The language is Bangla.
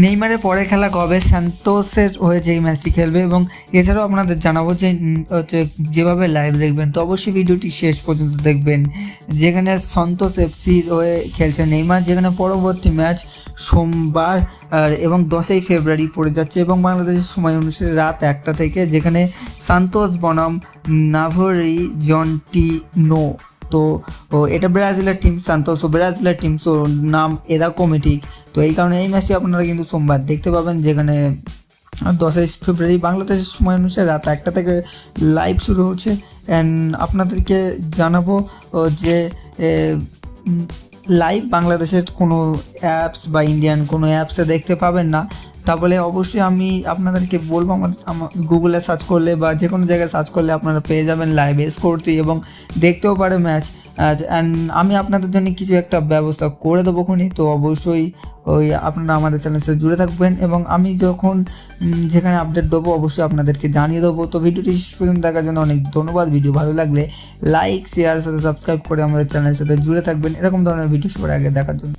নেইমারের পরে খেলা কবে? স্যান্তোসের হয়েছে এই ম্যাচটি খেলবে এবং এছাড়াও আপনাদের জানাব যে হচ্ছে যেভাবে লাইভ দেখবেন, তো অবশ্যই ভিডিওটি শেষ পর্যন্ত দেখবেন। যেখানে সন্তোষ এফসি হয়ে খেলছে নেইমার, যেখানে পরবর্তী ম্যাচ সোমবার এবং দশই ফেব্রুয়ারি পড়ে যাচ্ছে এবং বাংলাদেশের সময় অনুসারে রাত একটা থেকে, যেখানে সান্তোস বনাম, নাভরি, জন্টিনো, তো এটা ব্রাজিলের টিম সান্তোস ব্রাজিলের টিম সো নাম এরকমই ঠিক। তো এই কারণে এই ম্যাচটি আপনারা কিন্তু সোমবার দেখতে পাবেন যেখানে দশই ফেব্রুয়ারি বাংলাদেশের সময় অনুসারে রাত একটা থেকে লাইভ শুরু হচ্ছে। অ্যান্ড আপনাদেরকে জানাব যে লাইভ বাংলাদেশের কোনো অ্যাপস বা ইন্ডিয়ান কোনো অ্যাপসে দেখতে পাবেন না। তা বলে অবশ্যই আমি আপনাদেরকে বলব, আমাদের গুগলে সার্চ করলে বা যে কোনো জায়গায় সার্চ করলে আপনারা পেয়ে যাবেন লাইভ স্কোরটি এবং দেখতেও পারে ম্যাচ অ্যান্ড আমি আপনাদের জন্য কিছু একটা ব্যবস্থা করে দেবো খুনি তো অবশ্যই ওই আপনারা আমাদের চ্যানেলের সাথে জুড়ে থাকবেন এবং আমি যখন যেখানে আপডেট দেবো অবশ্যই আপনাদেরকে জানিয়ে দেবো। তো ভিডিওটি শেষ পর্যন্ত দেখার জন্য অনেক ধন্যবাদ। ভিডিও ভালো লাগলে লাইক শেয়ার সাথে সাবস্ক্রাইব করে আমাদের চ্যানেলের সাথে জুড়ে থাকবেন। এরকম ধরনের ভিডিও সবার আগে দেখার জন্য।